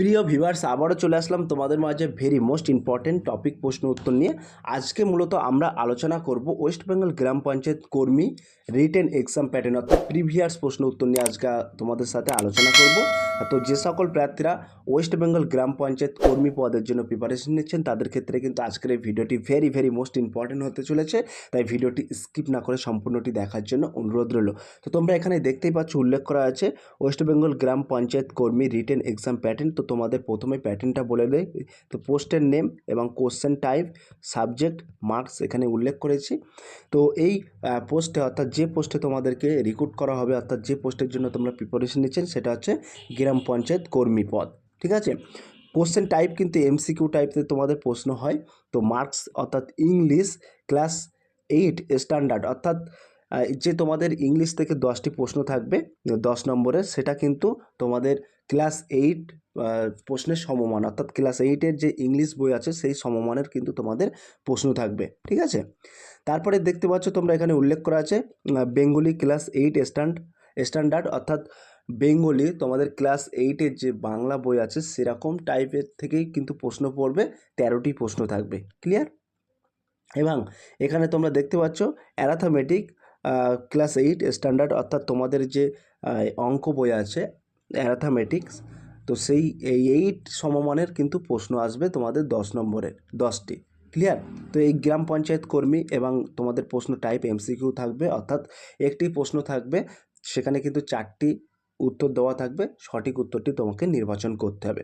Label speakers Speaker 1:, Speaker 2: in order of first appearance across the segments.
Speaker 1: প্রিয় ভিভার্স আবারও চলে আসলাম তোমাদের মাঝে ভেরি মোস্ট ইম্পর্টেন্ট টপিক প্রশ্ন উত্তর নিয়ে। আজকে মূলত আমরা আলোচনা করব ওয়েস্ট বেঙ্গল গ্রাম পঞ্চায়েত কর্মী রিটেন এক্সাম প্যাটার্ন অর্থাৎ প্রিভিয়াস প্রশ্ন উত্তর নিয়ে আজকে তোমাদের সাথে আলোচনা করব। তো যে সকল প্রার্থীরা ওয়েস্ট বেঙ্গল গ্রাম পঞ্চায়েত কর্মী পদের জন্য প্রিপারেশন নিচ্ছেন, তাদের ক্ষেত্রে কিন্তু আজকের এই ভিডিওটি ভেরি ভেরি মোস্ট ইম্পর্টেন্ট হতে চলেছে। তাই ভিডিওটি স্কিপ না করে সম্পূর্ণটি দেখার জন্য অনুরোধ রইল। তো তোমরা এখানে দেখতেই পাচ্ছ, উল্লেখ করা আছে ওয়েস্ট বেঙ্গল গ্রাম পঞ্চায়েত কর্মী রিটেন এক্সাম প্যাটার্ন তো তোমাদের প্রথমে প্যাটার্নটা বলে দেয় তো পোস্টের নেম এবং কোশ্চেন টাইপ, সাবজেক্ট, মার্কস এখানে উল্লেখ করেছি। তো এই পোস্টে অর্থাৎ যে পোস্টে তোমাদেরকে রিক্রুট করা হবে, অর্থাৎ যে পোস্টের জন্য তোমরা প্রিপারেশন নিচ্ছেন, সেটা হচ্ছে গ্রাম পঞ্চায়েত কর্মী পদ, ঠিক আছে? কোশ্চেন টাইপ কিন্তু এমসিকিউ টাইপে তোমাদের প্রশ্ন হয়। তো মার্কস অর্থাৎ ইংলিশ ক্লাস এইট স্ট্যান্ডার্ড, অর্থাৎ যে তোমাদের ইংলিশ থেকে দশটি প্রশ্ন থাকবে, দশ নম্বরের সেটা কিন্তু তোমাদের ক্লাস এইট প্রশ্নের সমমান, অর্থাৎ ক্লাস এইটের যে ইংলিশ বই আছে, সেই সমমানের কিন্তু তোমাদের প্রশ্ন থাকবে, ঠিক আছে? তারপরে দেখতে পাচ্ছ তোমরা এখানে উল্লেখ করা আছে Bengali class eight stand standard অর্থাৎ বেঙ্গলি তোমাদের ক্লাস এইটের যে বাংলা বই আছে, সেরকম টাইপের থেকেই কিন্তু প্রশ্ন পড়বে, তেরোটি প্রশ্ন থাকবে ক্লিয়ার এবং এখানে তোমরা দেখতে পাচ্ছ অ্যারাথমেটিক ক্লাস এইট স্ট্যান্ডার্ড অর্থাৎ তোমাদের যে অঙ্ক বই আছে অ্যারাথমেটিক্স তো সেই এই এইট সমমানের কিন্তু প্রশ্ন আসবে তোমাদের দশ নম্বরের, দশটি। ক্লিয়ার তো এই গ্রাম পঞ্চায়েত কর্মী এবং তোমাদের প্রশ্ন টাইপ এমসিকিউ থাকবে, অর্থাৎ একটি প্রশ্ন থাকবে, সেখানে কিন্তু চারটি উত্তর দেওয়া থাকবে, সঠিক উত্তরটি তোমাকে নির্বাচন করতে হবে।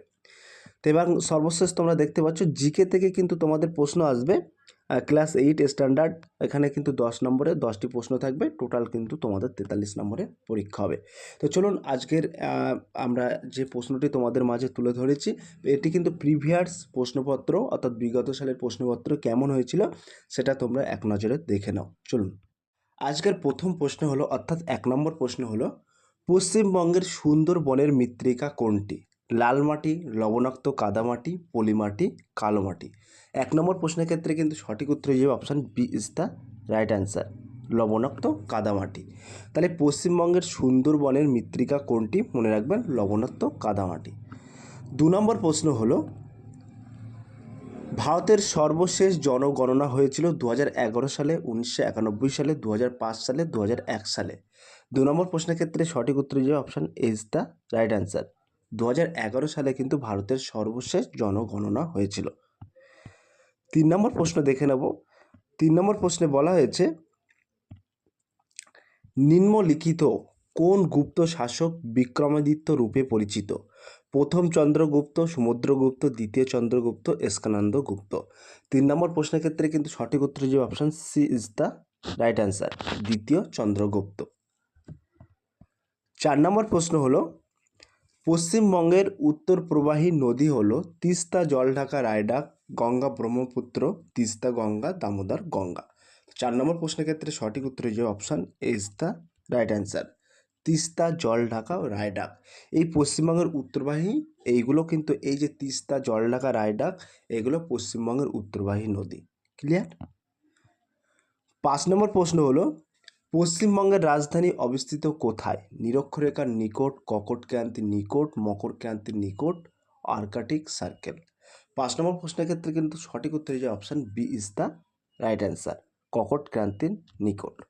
Speaker 1: তো এবং সর্বশেষ তোমরা দেখতে পাচ্ছ, জিকে থেকে কিন্তু তোমাদের প্রশ্ন আসবে ক্লাস এইট স্ট্যান্ডার্ড এখানে কিন্তু দশ নম্বরে দশটি প্রশ্ন থাকবে টোটাল কিন্তু তোমাদের তেতাল্লিশ নম্বরে পরীক্ষা হবে। তো চলুন আজকের আমরা যে প্রশ্নটি তোমাদের মাঝে তুলে ধরেছি, এটি কিন্তু প্রিভিয়াস প্রশ্নপত্র, অর্থাৎ বিগত সালের প্রশ্নপত্র কেমন হয়েছিল, সেটা তোমরা এক নজরে দেখে নাও। চলুন। আজকের প্রথম প্রশ্ন হলো, অর্থাৎ এক নম্বর প্রশ্ন হলো, পশ্চিমবঙ্গের সুন্দরবনের মৃত্তিকা কোনটি? লাল মাটি, লবণাক্ত কাদামাটি পলিমাটি কালো মাটি। এক নম্বর প্রশ্নের ক্ষেত্রে কিন্তু সঠিক উত্তর যাবে option B is the right answer লবণাক্ত কাদামাটি তাহলে পশ্চিমবঙ্গের সুন্দরবনের মৃত্তিকা কোনটি? মনে রাখবেন, লবণাক্ত কাদামাটি দু নম্বর প্রশ্ন হলো, ভারতের সর্বশেষ জনগণনা হয়েছিল দু হাজার এগারো সালে, উনিশশো একানব্বই সালে দু হাজার পাঁচ সালে দু হাজার এক সালে। দু নম্বর প্রশ্নের ক্ষেত্রে সঠিক উত্তর যাবে option is the right answer দু হাজার এগারো সালে কিন্তু ভারতের সর্বশেষ জনগণনা হয়েছিল। তিন নম্বর প্রশ্ন দেখে নেব। তিন নম্বর প্রশ্নে বলা হয়েছে, নিম্নলিখিত কোন গুপ্ত শাসক বিক্রমাদিত্য রূপে পরিচিত? প্রথম চন্দ্রগুপ্ত সমুদ্রগুপ্ত দ্বিতীয় চন্দ্রগুপ্ত স্কানন্দ গুপ্ত। তিন নম্বর প্রশ্নের ক্ষেত্রে কিন্তু সঠিক উত্তর যে option C is the right answer দ্বিতীয় চন্দ্রগুপ্ত। চার নম্বর প্রশ্ন হলো পশ্চিমবঙ্গের উত্তর প্রবাহী নদী হল তিস্তা, জলঢাকা, রায়ডাক, গঙ্গা ব্রহ্মপুত্র, তিস্তা গঙ্গা, দামোদর গঙ্গা। চার নম্বর প্রশ্নের ক্ষেত্রে সঠিক উত্তর যে option is the right answer Teesta, Jaldhaka, Raidak. এই পশ্চিমবঙ্গের উত্তরবাহী, এইগুলো কিন্তু এই যে তিস্তা, জলঢাকা, রায়ডাক, এগুলো পশ্চিমবঙ্গের উত্তরবাহী নদী। ক্লিয়ার পাঁচ নম্বর প্রশ্ন হলো পশ্চিমবঙ্গের রাজধানী অবস্থিত কোথায়? নিরক্ষরেখার নিকট ককটক্রান্তির নিকট মকরক্রান্তির নিকট, আর্কাটিক সার্কেল। পাঁচ নম্বর প্রশ্নের ক্ষেত্রে কিন্তু সঠিক উত্তর যে option B is the right answer ককটক্রান্তির নিকট।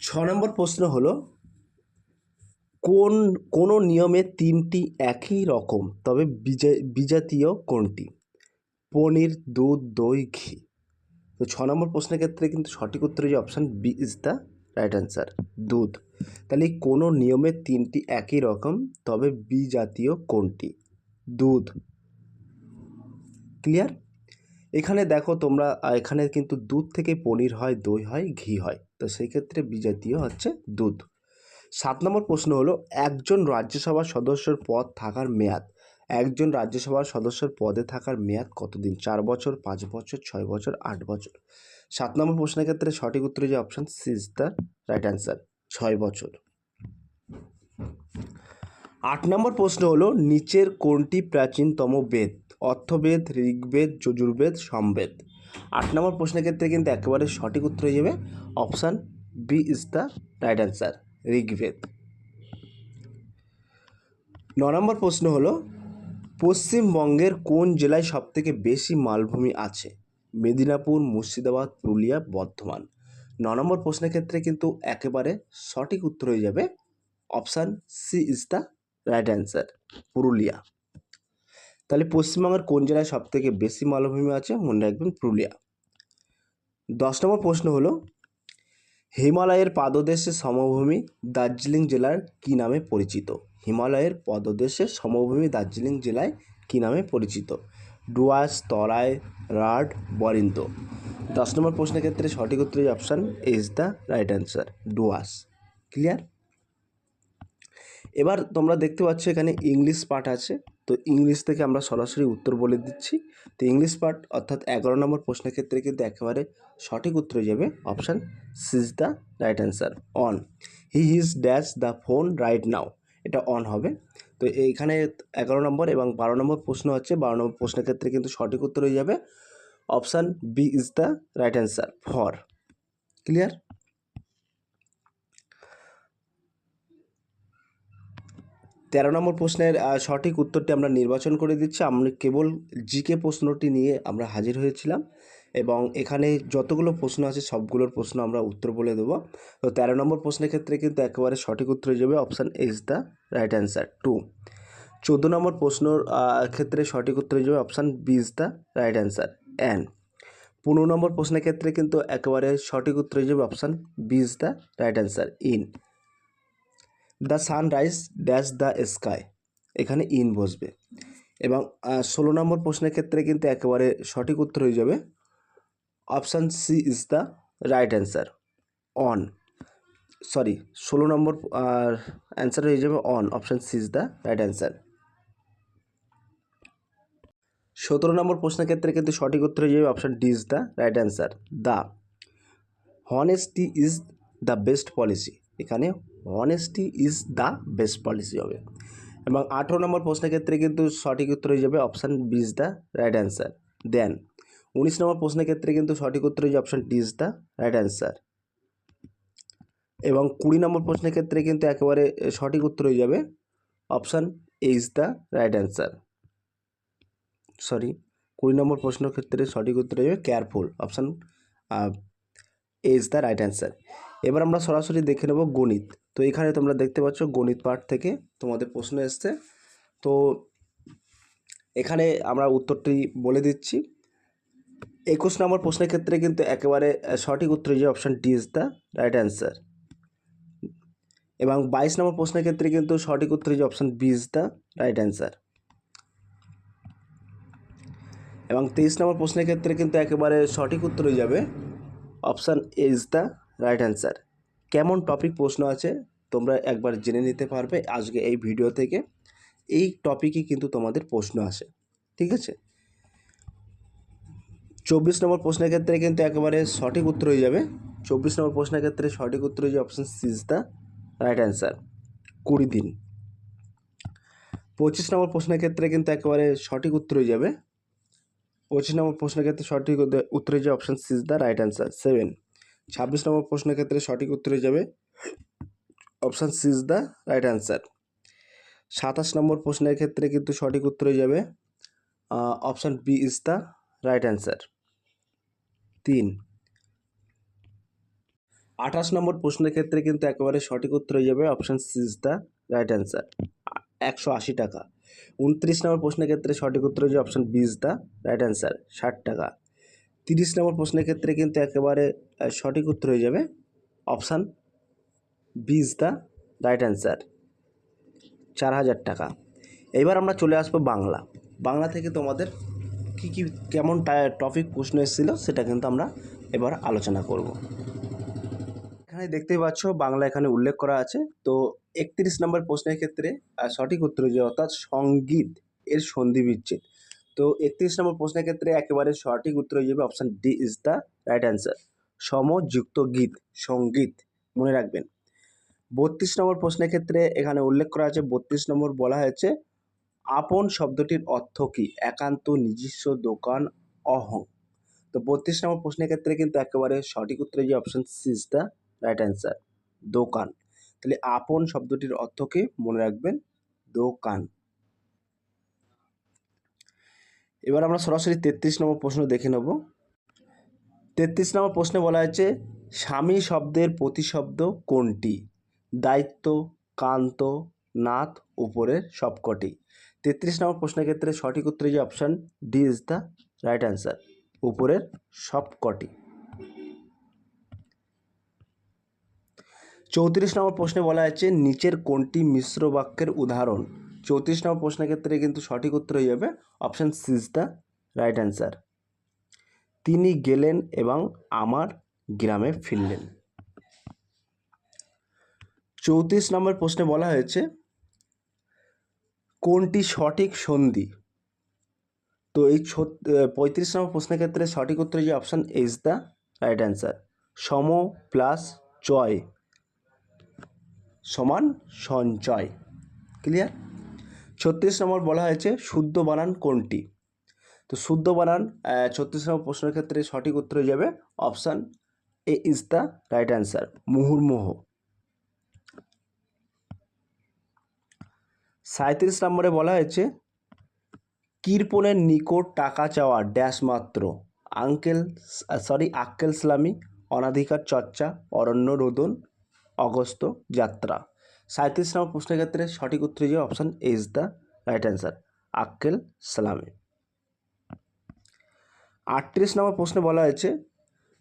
Speaker 1: ছ নম্বর প্রশ্ন হলো, কোন কোন নিয়মে তিনটি একই রকম, তবে বিজা- বিজাতীয় কোনটি? পনির, দুধ, দই, ঘি। তো ছ নম্বর প্রশ্নের ক্ষেত্রে কিন্তু সঠিক উত্তর যে option B is the right answer দুধ। তাহলে কোনো নিয়মে তিনটি একই রকম, তবে বিজাতীয় কোনটি? দুধ। ক্লিয়ার এখানে দেখো তোমরা এখানে কিন্তু দুধ থেকে পনির হয়, দই হয়, ঘি হয়। তো সেই ক্ষেত্রে বিজাতীয় হচ্ছে দুধ। সাত নম্বর প্রশ্ন হলো, একজন রাজ্যসভার সদস্যর পদ থাকার মেয়াদ। একজন রাজ্যসভার সদস্যর পদে থাকার মেয়াদ কতদিন? চার বছর, পাঁচ বছর, ছয় বছর, আট বছর? সাত নম্বর প্রশ্নের ক্ষেত্রে সঠিক উত্তর যে option C is the right answer ছয় বছর। আট নম্বর প্রশ্ন হলো, নিচের কোনটি প্রাচীনতম বেদ? অর্থবেদ, ঋগ্বেদ, যজুর্বেদ, সমবেদ। আট নম্বর প্রশ্নের ক্ষেত্রে কিন্তু একেবারে সঠিক উত্তর হয়ে যাবে option B is the right answer Rigveda. ন নম্বর প্রশ্ন হলো পশ্চিমবঙ্গের কোন জেলায় সবথেকে বেশি মালভূমি আছে? মেদিনীপুর, মুর্শিদাবাদ, পুরুলিয়া, বর্ধমান। ন নম্বর প্রশ্নের ক্ষেত্রে কিন্তু একেবারে সঠিক উত্তর হয়ে যাবে option C is the right answer, Purulia. তাহলে পশ্চিমবঙ্গের কোন জেলায় সবথেকে বেশি মালভূমি আছে মনে রাখবেন পুরুলিয়া। দশ নম্বর প্রশ্ন হলো, হিমালয়ের পাদদেশে সমভূমি দার্জিলিং জেলার কী নামে পরিচিত? হিমালয়ের পদদেশে সমভূমি দার্জিলিং জেলায় কী নামে পরিচিত? ডুয়াস তরাই, রাড, বরিন্দ। দশ নম্বর প্রশ্নের ক্ষেত্রে সঠিক উত্তরের option is the right answer Dooars clear এবার তোমরা দেখতে পাচ্ছ এখানে ইংলিশ পার্ট আছে। তো ইংলিশ থেকে আমরা সরাসরি উত্তর বলে দিচ্ছি। তো ইংলিশ পার্ট অর্থাৎ এগারো নম্বর প্রশ্নের ক্ষেত্রে কিন্তু একেবারে সঠিক উত্তর যাবে option C is the right answer on he his dash the phone right now এটা অন হবে। তো এইখানে এগারো নম্বর এবং বারো নম্বর প্রশ্ন হচ্ছে, বারো নম্বর প্রশ্নের ক্ষেত্রে কিন্তু সঠিক উত্তর হয়ে যাবে। Option B is the right answer for clear তেরো নম্বর প্রশ্নের সঠিক উত্তরটি আমরা নির্বাচন করে দিচ্ছি। আমরা কেবল জিকে প্রশ্নটি নিয়ে আমরা হাজির হয়েছিলাম। এবং এখানে যতগুলো প্রশ্ন আছে, সবগুলোর প্রশ্ন আমরা উত্তর বলে দেবো। তো তেরো নম্বর প্রশ্নের ক্ষেত্রে কিন্তু একেবারে সঠিক উত্তর যাবে option is the right answer to চোদ্দ নম্বর প্রশ্নর ক্ষেত্রে সঠিক উত্তর যাবে option B is the right answer an পনেরো নম্বর প্রশ্নের ক্ষেত্রে কিন্তু একেবারে সঠিক উত্তর যাবে option B is the right answer in the sunrise dash the sky এখানে ইন বসবে। এবং ষোলো নম্বর প্রশ্নের ক্ষেত্রে কিন্তু একেবারে সঠিক উত্তর হয়ে যাবে option C is the right answer, on. Sorry, ষোলো নম্বর অ্যান্সার হয়ে যাবে on, option C is the right answer. সতেরো নম্বর প্রশ্নের ক্ষেত্রে কিন্তু সঠিক উত্তর হয়ে যাবে option D is the right answer, the honesty is the best policy. এখানে honesty is the best policy হবে। এবং আঠেরো নম্বর প্রশ্নের ক্ষেত্রে কিন্তু সঠিক উত্তর হয়ে যাবে option B is the right answer. Then উনিশ নম্বর প্রশ্নের ক্ষেত্রে কিন্তু সঠিক উত্তর যাবে option D is the right answer এবং কুড়ি নম্বর প্রশ্নের ক্ষেত্রে কিন্তু একেবারে সঠিক উত্তর হয়ে যাবে option A is the right answer sorry কুড়ি নম্বর প্রশ্নের ক্ষেত্রে সঠিক উত্তর হয়ে যাবে careful option A is the right answer এবার আমরা সরাসরি দেখে নেব গণিত। তো এখানে তোমরা দেখতে পাচ্ছ গণিত পার্ট থেকে তোমাদের প্রশ্ন এসছে। তো এখানে আমরা উত্তরটি বলে দিচ্ছি। একুশ নম্বর প্রশ্নের ক্ষেত্রে কিন্তু একেবারে সঠিক উত্তর যে option D is the right answer এবং বাইশ নম্বর প্রশ্নের ক্ষেত্রে কিন্তু সঠিক উত্তর যে option B is the right answer এবং তেইশ নম্বর প্রশ্নের ক্ষেত্রে কিন্তু একেবারে সঠিক উত্তর হয়ে যাবে option A is the right answer কেমন টপিক প্রশ্ন আছে তোমরা একবার জেনে নিতে পারবে আজকে এই ভিডিও থেকে। এই টপিকই কিন্তু তোমাদের প্রশ্ন আসে, ঠিক আছে? চব্বিশ নম্বর প্রশ্নের ক্ষেত্রে কিন্তু একেবারে সঠিক উত্তর হয়ে যাবে। চব্বিশ নম্বর প্রশ্নের ক্ষেত্রে সঠিক উত্তর হয়ে যাবে option C is the right answer কুড়ি দিন। পঁচিশ নম্বর প্রশ্নের ক্ষেত্রে কিন্তু একেবারে সঠিক উত্তর হয়ে যাবে। পঁচিশ নম্বর প্রশ্নের ক্ষেত্রে সঠিক উত্তর- হয়ে যাবে option C is the right answer seven ছাব্বিশ নম্বর প্রশ্নের ক্ষেত্রে সঠিক উত্তর হয়ে যাবে option C is the right answer সাতাশ নম্বর প্রশ্নের ক্ষেত্রে কিন্তু সঠিক উত্তর হয়ে যাবে option B is the right answer তিন। আঠাশ নম্বর প্রশ্নের ক্ষেত্রে কিন্তু একেবারে সঠিক উত্তর হয়ে যাবে option C is the right answer একশো আশি টাকা। উনত্রিশ নম্বর প্রশ্নের ক্ষেত্রে সঠিক উত্তর হয়ে যাবে option B is the right answer ষাট টাকা। তিরিশ নম্বর প্রশ্নের ক্ষেত্রে কিন্তু একেবারে সঠিক উত্তর হয়ে যাবে option B is the right answer চার হাজার টাকা। এবার আমরা চলে আসব বাংলা। বাংলা থেকে তোমাদের কী কী, কেমন টপিক প্রশ্ন এসেছিল সেটা কিন্তু আমরা এবার আলোচনা করব। এখানে দেখতেই পাচ্ছ বাংলা এখানে উল্লেখ করা আছে। তো একত্রিশ নম্বর প্রশ্নের ক্ষেত্রে সঠিক উত্তর যে অর্থাৎ সংগীত এর সন্ধি বিচ্ছেদ। তো একত্রিশ নম্বর প্রশ্নের ক্ষেত্রে একেবারে সঠিক উত্তর হয়ে যাবে option D is the right answer সমযুক্ত গীত, সংগীত, মনে রাখবেন। বত্রিশ নম্বর প্রশ্নের ক্ষেত্রে এখানে উল্লেখ করা আছে, বত্রিশ নম্বর বলা হয়েছে আপন শব্দটির অর্থ কী? একান্ত, নিজস্ব, দোকান, অহং। তো বত্রিশ নম্বর প্রশ্নের ক্ষেত্রে কিন্তু একেবারে সঠিক উত্তরে যে option C is the right answer দোকান। তাহলে আপন শব্দটির অর্থ অর্থকে মনে রাখবেন, দোকান। এবার আমরা সরাসরি তেত্রিশ নম্বর প্রশ্ন দেখে নেব। তেত্রিশ নম্বর প্রশ্নে বলা হয়েছে, স্বামী শব্দের প্রতিশব্দ কোনটি? দায়িত্ব কান্ত নাথ উপরের সবকটি। তেত্রিশ নম্বর প্রশ্নের ক্ষেত্রে সঠিক উত্তরে যে option D is the right answer উপরের সব কটি চৌত্রিশ নম্বর প্রশ্নে বলা আছে নিচের কোনটি মিশ্র বাক্যের উদাহরণ? চৌত্রিশ নম্বর প্রশ্নের ক্ষেত্রে কিন্তু সঠিক উত্তর হয়ে যাবে option C is the right answer তিনি গেলেন এবং আমার গ্রামে ফিরলেন। চৌত্রিশ নম্বর প্রশ্নে বলা হয়েছে কোনটি সঠিক সন্ধি? তো এই পঁয়ত্রিশ নম্বর প্রশ্নের ক্ষেত্রে সঠিক উত্তর যে option is the right answer সম প্লাস চয় সমান সঞ্চয়। ক্লিয়ার ছত্রিশ নম্বর বলা হয়েছে শুদ্ধ বানান কোনটি? তো শুদ্ধ বানান ছত্রিশ নম্বর প্রশ্নের ক্ষেত্রে সঠিক উত্তর হয়ে যাবে option A is the right answer মুহুর্মুহ। সাঁত্রিশ নম্বরে বলা হয়েছে কৃপণের নিকট টাকা চাওয়া ড্যাশ মাত্র। আঙ্কেল, সরি, আক্কেল ইসলামী অনাধিকার চর্চা, অরণ্য রোদন অগস্ত যাত্রা। সাঁত্রিশ নম্বর প্রশ্নের ক্ষেত্রে সঠিক উত্তর যে option is the right answer আক্কেল সালামে আটত্রিশ নম্বর প্রশ্নে বলা হয়েছে,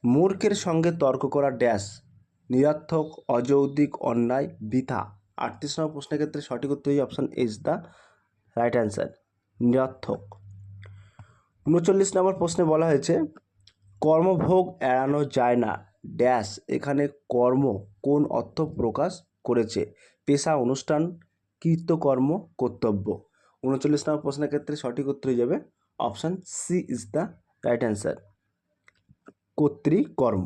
Speaker 1: মূর্খের সঙ্গে তর্ক করা ড্যাশ নিরর্থক, অযৌক্তিক, অন্যায়, বৃথা। আটত্রিশ নম্বর প্রশ্নের ক্ষেত্রে সঠিক উত্তর option is the right answer নিরর্থক। উনচল্লিশ নম্বর প্রশ্নে বলা হয়েছে, কর্মভোগ এড়ানো যায় না। ড্যাশ এখানে কর্ম কোন অর্থ প্রকাশ করেছে? পেশা, অনুষ্ঠান, কৃতকর্ম, কর্তব্য। উনচল্লিশ নম্বর প্রশ্নের ক্ষেত্রে সঠিক উত্তর হয়ে যাবে option C is the right answer কর্তৃকর্ম।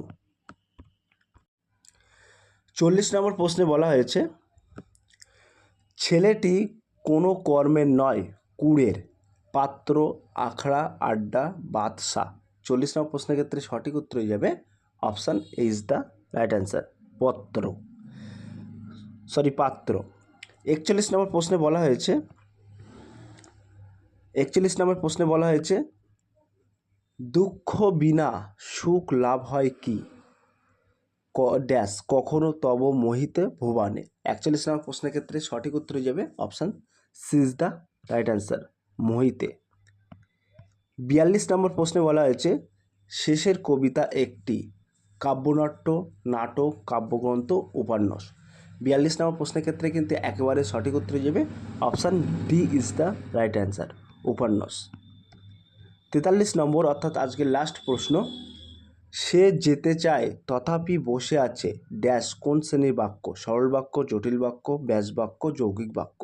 Speaker 1: চল্লিশ নম্বর প্রশ্নে বলা হয়েছে ছেলেটি কোনো কর্মের নয়, কুড়ের। পাত্র, আখড়া, আড্ডা বাদশা চল্লিশ নম্বর প্রশ্নের ক্ষেত্রে সঠিক উত্তর হয়ে যাবে option is the right answer, পত্র। সরি, পাত্র। একচল্লিশ নম্বর প্রশ্নে বলা হয়েছে, একচল্লিশ নম্বর প্রশ্নে বলা হয়েছে, দুঃখ বিনা সুখ লাভ হয় কি ক? ড্যাশ, কখনো তব মোহিতে ভুবানে। একচল্লিশ নম্বর প্রশ্নের ক্ষেত্রে সঠিক উত্তর হয়ে যাবে option C is the right answer, Mohite. বিয়াল্লিশ নম্বর প্রশ্নে বলা হয়েছে, শেষের কবিতা একটি, কাব্যনাট্য, নাটক, কাব্যগ্রন্থ, উপন্যাস। বিয়াল্লিশ নম্বর প্রশ্নের ক্ষেত্রে কিন্তু একেবারে সঠিক উত্তর যাবে option D is the right answer, উপন্যাস। তেতাল্লিশ নম্বর অর্থাৎ আজকের লাস্ট প্রশ্ন সে যেতে চায় তথাপি বসে আছে। ড্যাশ, কোন শ্রেণির বাক্য? সরল বাক্য, জটিল বাক্য, ব্যাস বাক্য, যৌগিক বাক্য?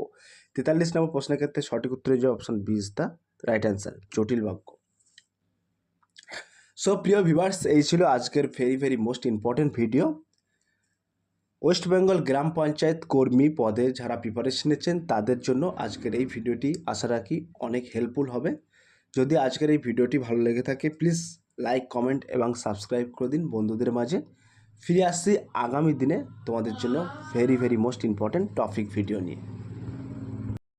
Speaker 1: তেতাল্লিশ নম্বর প্রশ্নের ক্ষেত্রে সঠিক উত্তরের যে option B is the right answer, জটিল বাক্য। সো, প্রিয় ভিভার্স এই ছিল আজকের very very most important video West Bengal গ্রাম পঞ্চায়েত কর্মী পদে যারা প্রিপারেশন নিচ্ছেন, তাদের জন্য আজকের এই ভিডিওটি আশা রাখি অনেক হেল্পফুল হবে। যদি আজকের এই ভিডিওটি ভালো লেগে থাকে প্লিজ লাইক কমেন্ট এবং সাবস্ক্রাইব করে দিন বন্ধুদের মাঝে। ফিরে আসছি আগামী দিনে তোমাদের জন্য very very most important topic video নিয়ে।